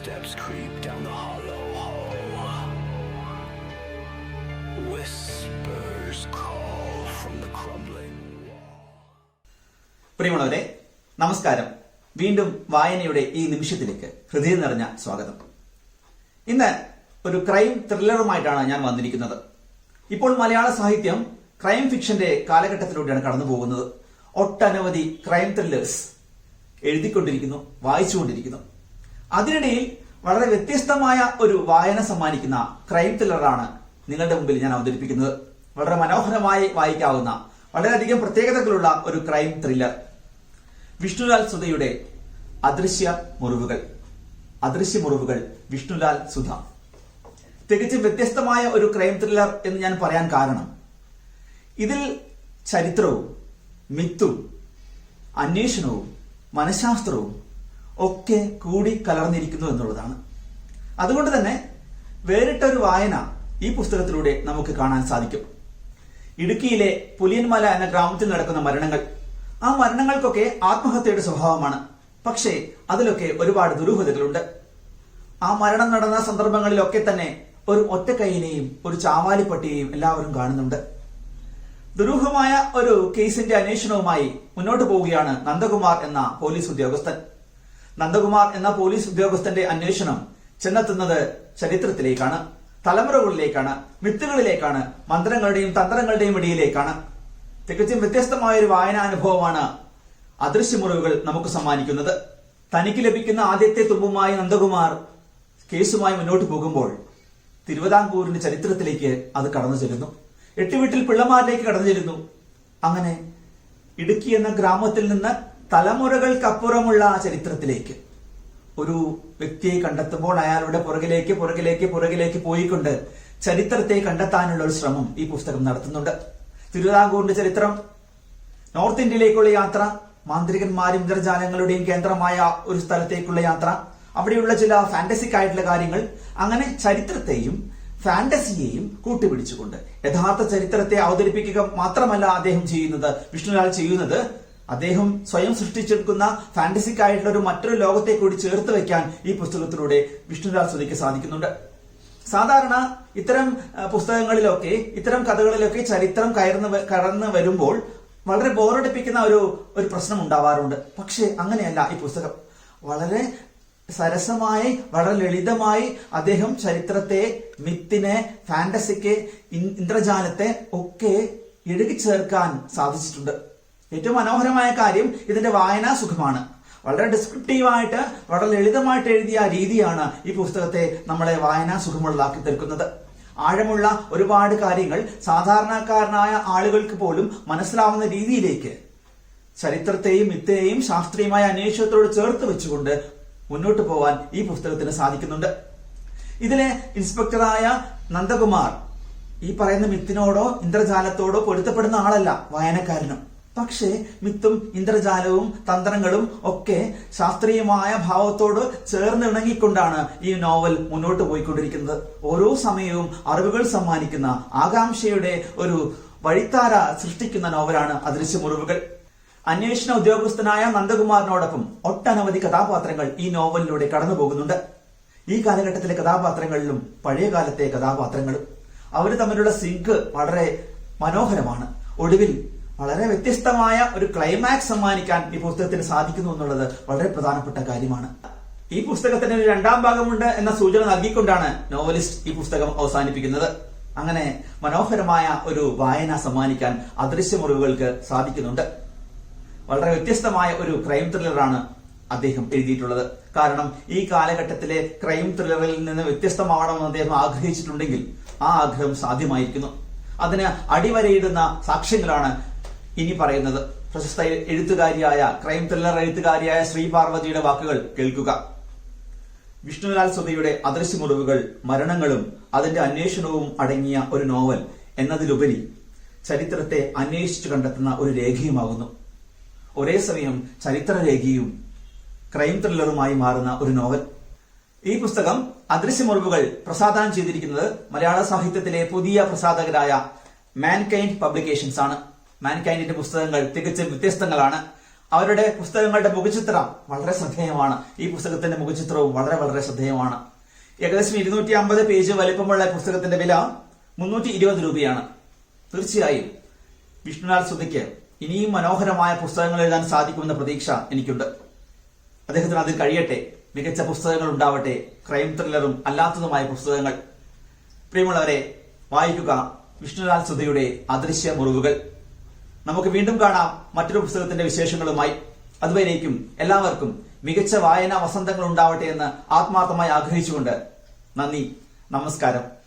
Footsteps creep down the hollow hall. Whispers call from the crumbling. പ്രിയമുള്ളവരെ നമസ്കാരം. വീണ്ടും വായനയുടെ ഈ നിമിഷത്തിലേക്ക് ഹൃദയം നിറഞ്ഞ സ്വാഗതം. ഇന്ന് ഒരു ക്രൈം ത്രില്ലറുമായിട്ടാണ് ഞാൻ വന്നിരിക്കുന്നത്. ഇപ്പോൾ മലയാള സാഹിത്യം ക്രൈം ഫിക്ഷന്റെ കാലഘട്ടത്തിലൂടെയാണ് കടന്നു പോകുന്നത് ഒട്ടനവധി ക്രൈം ത്രില്ലേഴ്സ് എഴുതിക്കൊണ്ടിരിക്കുന്നു വായിച്ചുകൊണ്ടിരിക്കുന്നു. അതിനിടയിൽ വളരെ വ്യത്യസ്തമായ ഒരു വായന സമ്മാനിക്കുന്ന ക്രൈം ത്രില്ലറാണ് നിങ്ങളുടെ മുമ്പിൽ ഞാൻ അവതരിപ്പിക്കുന്നത്. വളരെ മനോഹരമായി വായിക്കാവുന്ന വളരെയധികം പ്രത്യേകതകളുള്ള ഒരു ക്രൈം ത്രില്ലർ വിഷ്ണുലാൽ സുധയുടെ അദൃശ്യ മുറിവുകൾ. അദൃശ്യ മുറിവുകൾ വിഷ്ണുലാൽ സുധ. തികച്ചും വ്യത്യസ്തമായ ഒരു ക്രൈം ത്രില്ലർ എന്ന് ഞാൻ പറയാൻ കാരണം ഇതിൽ ചരിത്രവും മിത്തും അന്വേഷണവും മനഃശാസ്ത്രവും ഒക്കെ കൂടി കലർന്നിരിക്കുന്നു എന്നുള്ളതാണ്. അതുകൊണ്ട് തന്നെ വേറിട്ടൊരു വായന ഈ പുസ്തകത്തിലൂടെ നമുക്ക് കാണാൻ സാധിക്കും. ഇടുക്കിയിലെ പുലിയൻമല എന്ന ഗ്രാമത്തിൽ നടക്കുന്ന മരണങ്ങൾ ആ മരണങ്ങൾക്കൊക്കെ ആത്മഹത്യയുടെ സ്വഭാവമാണ്. പക്ഷേ അതിലൊക്കെ ഒരുപാട് ദുരൂഹതകളുണ്ട്. ആ മരണം നടന്ന സന്ദർഭങ്ങളിലൊക്കെ തന്നെ ഒരു ഒറ്റക്കൈയിനെയും ഒരു ചാവാലിപ്പട്ടിയെയും എല്ലാവരും കാണുന്നുണ്ട്. ദുരൂഹമായ ഒരു കേസിന്റെ അന്വേഷണവുമായി മുന്നോട്ട് പോവുകയാണ് നന്ദകുമാർ എന്ന പോലീസ് ഉദ്യോഗസ്ഥൻ. നന്ദകുമാർ എന്ന പോലീസ് ഉദ്യോഗസ്ഥന്റെ അന്വേഷണം ചെന്നെത്തുന്നത് ചരിത്രത്തിലേക്കാണ് തലമുറകളിലേക്കാണ് മിത്തുകളിലേക്കാണ് മന്ത്രങ്ങളുടെയും തന്ത്രങ്ങളുടെയും ഇടയിലേക്കാണ്. തികച്ചും വ്യത്യസ്തമായ ഒരു വായനാനുഭവമാണ് അദൃശ്യമുറിവുകൾ നമുക്ക് സമ്മാനിക്കുന്നത്. തനിക്ക് ലഭിക്കുന്ന ആദ്യത്തെ തുമ്പുമായി നന്ദകുമാർ കേസുമായി മുന്നോട്ട് പോകുമ്പോൾ തിരുവിതാംകൂറിന്റെ ചരിത്രത്തിലേക്ക് അത് കടന്നു ചെല്ലുന്നു. എട്ടുവീട്ടിൽ പിള്ളമാരിലേക്ക് കടന്നു ചെല്ലുന്നു. അങ്ങനെ ഇടുക്കി എന്ന ഗ്രാമത്തിൽ നിന്ന് തലമുറകൾക്കപ്പുറമുള്ള ആ ചരിത്രത്തിലേക്ക്. ഒരു വ്യക്തിയെ കണ്ടെത്തുമ്പോൾ അയാളുടെ പുറകിലേക്ക് പുറകിലേക്ക് പുറകിലേക്ക് പോയിക്കൊണ്ട് ചരിത്രത്തെ കണ്ടെത്താനുള്ള ഒരു ശ്രമം ഈ പുസ്തകം നടത്തുന്നുണ്ട്. തിരുവിതാംകൂറിന്റെ ചരിത്രം നോർത്ത് ഇന്ത്യയിലേക്കുള്ള യാത്ര മാന്ത്രികന്മാരും ഇന്ദ്രജാലങ്ങളുടെയും കേന്ദ്രമായ ഒരു സ്ഥലത്തേക്കുള്ള യാത്ര അവിടെയുള്ള ചില ഫാന്റസിക് ആയിട്ടുള്ള കാര്യങ്ങൾ അങ്ങനെ ചരിത്രത്തെയും ഫാന്റസിയെയും കൂട്ടിപിടിച്ചുകൊണ്ട് യഥാർത്ഥ ചരിത്രത്തെ അവതരിപ്പിക്കുക മാത്രമല്ല അദ്ദേഹം ചെയ്യുന്നത് വിഷ്ണുലാൽ ചെയ്യുന്നത് അദ്ദേഹം സ്വയം സൃഷ്ടിച്ചെടുക്കുന്ന ഫാന്റസിക് ആയിട്ടുള്ള ഒരു മറ്റൊരു ലോകത്തെ കൂടി ചേർത്ത് വെക്കാൻ ഈ പുസ്തകത്തിലൂടെ വിഷ്ണുരാജ് സുധിക്ക് സാധിക്കുന്നുണ്ട്. സാധാരണ ഇത്തരം പുസ്തകങ്ങളിലൊക്കെ ഇത്തരം കഥകളിലൊക്കെ ചരിത്രം കയർന്ന് കടന്ന് വരുമ്പോൾ വളരെ ബോറടിപ്പിക്കുന്ന ഒരു ഒരു പ്രശ്നം ഉണ്ടാവാറുണ്ട്. പക്ഷേ അങ്ങനെയല്ല ഈ പുസ്തകം. വളരെ സരസമായി വളരെ ലളിതമായി അദ്ദേഹം ചരിത്രത്തെ മിത്തിനെ ഫാന്റസിക്ക് ഇന്ദ്രജാലത്തെ ഒക്കെ ഇഴുകിച്ചേർക്കാൻ സാധിച്ചിട്ടുണ്ട്. ഏറ്റവും മനോഹരമായ കാര്യം ഇതിന്റെ വായനാ സുഖമാണ്. വളരെ ഡിസ്ക്രിപ്റ്റീവായിട്ട് വളരെ ലളിതമായിട്ട് എഴുതിയ രീതിയാണ് ഈ പുസ്തകത്തെ നമ്മളെ വായനാ സുഖമുള്ളതാക്കി തീർക്കുന്നത്. ആഴമുള്ള ഒരുപാട് കാര്യങ്ങൾ സാധാരണക്കാരനായ ആളുകൾക്ക് പോലും മനസ്സിലാവുന്ന രീതിയിലേക്ക് ചരിത്രത്തെയും മിത്തേയും ശാസ്ത്രീയമായ അന്വേഷണത്തോട് ചേർത്ത് വെച്ചുകൊണ്ട് മുന്നോട്ട് പോവാൻ ഈ പുസ്തകത്തിന് സാധിക്കുന്നുണ്ട്. ഇതിലെ ഇൻസ്പെക്ടറായ നന്ദകുമാർ ഈ പറയുന്ന മിത്തിനോടോ ഇന്ദ്രജാലത്തോടോ പൊരുത്തപ്പെടുന്ന ആളല്ല വായനക്കാരനും. പക്ഷേ മിത്തും ഇന്ദ്രജാലവും തന്ത്രങ്ങളും ഒക്കെ ശാസ്ത്രീയമായ ഭാവത്തോട് ചേർന്നിണങ്ങിക്കൊണ്ടാണ് ഈ നോവൽ മുന്നോട്ട് പോയിക്കൊണ്ടിരിക്കുന്നത്. ഓരോ സമയവും അറിവുകൾ സമ്മാനിക്കുന്ന ആകാംക്ഷയുടെ ഒരു വഴിത്താര സൃഷ്ടിക്കുന്ന നോവലാണ് അദൃശ്യമുറിവുകൾ. അന്വേഷണ ഉദ്യോഗസ്ഥനായ നന്ദകുമാറിനോടൊപ്പം ഒട്ടനവധി കഥാപാത്രങ്ങൾ ഈ നോവലിലൂടെ കടന്നു പോകുന്നുണ്ട് ഈ കാലഘട്ടത്തിലെ കഥാപാത്രങ്ങളിലും പഴയകാലത്തെ കഥാപാത്രങ്ങളും. അവർ തമ്മിലുള്ള സിങ്ക് വളരെ മനോഹരമാണ്. ഒടുവിൽ വളരെ വ്യത്യസ്തമായ ഒരു ക്ലൈമാക്സ് സമ്മാനിക്കാൻ ഈ പുസ്തകത്തിന് സാധിക്കുന്നു എന്നുള്ളത് വളരെ പ്രധാനപ്പെട്ട കാര്യമാണ്. ഈ പുസ്തകത്തിന് ഒരു രണ്ടാം ഭാഗമുണ്ട് എന്ന സൂചന നൽകിക്കൊണ്ടാണ് നോവലിസ്റ്റ് ഈ പുസ്തകം അവസാനിപ്പിക്കുന്നത്. അങ്ങനെ മനോഹരമായ ഒരു വായന സമ്മാനിക്കാൻ അദൃശ്യമുറിവുകൾക്ക് സാധിക്കുന്നുണ്ട്. വളരെ വ്യത്യസ്തമായ ഒരു ക്രൈം ത്രില്ലറാണ് അദ്ദേഹം എഴുതിയിട്ടുള്ളത്. കാരണം ഈ കാലഘട്ടത്തിലെ ക്രൈം ത്രില്ലറിൽ നിന്ന് വ്യത്യസ്തമാവണമെന്ന് അദ്ദേഹം ആഗ്രഹിച്ചിട്ടുണ്ടെങ്കിൽ ആ ആഗ്രഹം സാധ്യമായിരിക്കുന്നു. അതിന് അടിവരയിടുന്ന സാക്ഷ്യങ്ങളാണ് ഇനി പറയുന്നത് പ്രശസ്ത എഴുത്തുകാരിയായ ക്രൈം ത്രില്ലർ എഴുത്തുകാരിയായ ശ്രീ പാർവതിയുടെ വാക്കുകൾ കേൾക്കുക. വിഷ്ണുലാൽ സുധയുടെ അദൃശ്യമുറിവുകൾ മരണങ്ങളും അതിന്റെ അന്വേഷണവും അടങ്ങിയ ഒരു നോവൽ എന്നതിലുപരി ചരിത്രത്തെ അന്വേഷിച്ചു കണ്ടെത്തുന്ന ഒരു രേഖയുമാകുന്നു. ഒരേ സമയം ചരിത്രരേഖയും ക്രൈം ത്രില്ലറുമായി മാറുന്ന ഒരു നോവൽ. ഈ പുസ്തകം അദൃശ്യമുറിവുകൾ പ്രസാദനം ചെയ്തിരിക്കുന്നത് മലയാള സാഹിത്യത്തിലെ പുതിയ പ്രസാധകരായ മാൻകൈൻഡ് പബ്ലിക്കേഷൻസ് ആണ്. മാൻകൈൻഡിന്റെ പുസ്തകങ്ങൾ തികച്ചും വ്യത്യസ്തങ്ങളാണ്. അവരുടെ പുസ്തകങ്ങളുടെ മുഖചിത്രം വളരെ ശ്രദ്ധേയമാണ്. ഈ പുസ്തകത്തിന്റെ മുഖചിത്രവും വളരെ വളരെ ശ്രദ്ധേയമാണ്. ഏകദേശം ഇരുന്നൂറ്റി അമ്പത് പേജ് വലിപ്പമുള്ള പുസ്തകത്തിന്റെ വില മുന്നൂറ്റി ഇരുപത് രൂപയാണ്. തീർച്ചയായും വിഷ്ണുലാൽ സുധിക്ക് ഇനിയും മനോഹരമായ പുസ്തകങ്ങൾ എഴുതാൻ സാധിക്കുമെന്ന പ്രതീക്ഷ എനിക്കുണ്ട്. അദ്ദേഹത്തിന് അതിൽ കഴിയട്ടെ. മികച്ച പുസ്തകങ്ങൾ ഉണ്ടാവട്ടെ. ക്രൈം ത്രില്ലറും അല്ലാത്തതുമായ പുസ്തകങ്ങൾ. പ്രിയമുള്ളവരെ വായിക്കുക വിഷ്ണുലാൽ സുധയുടെ അദൃശ്യ മുറിവുകൾ. നമുക്ക് വീണ്ടും കാണാം മറ്റൊരു പുസ്തകത്തിന്റെ വിശേഷങ്ങളുമായി. അതുവരേക്കും എല്ലാവർക്കും മികച്ച വായനാ വസന്തങ്ങൾ ഉണ്ടാവട്ടെ എന്ന് ആത്മാർത്ഥമായി ആഗ്രഹിച്ചുകൊണ്ട് നന്ദി നമസ്കാരം.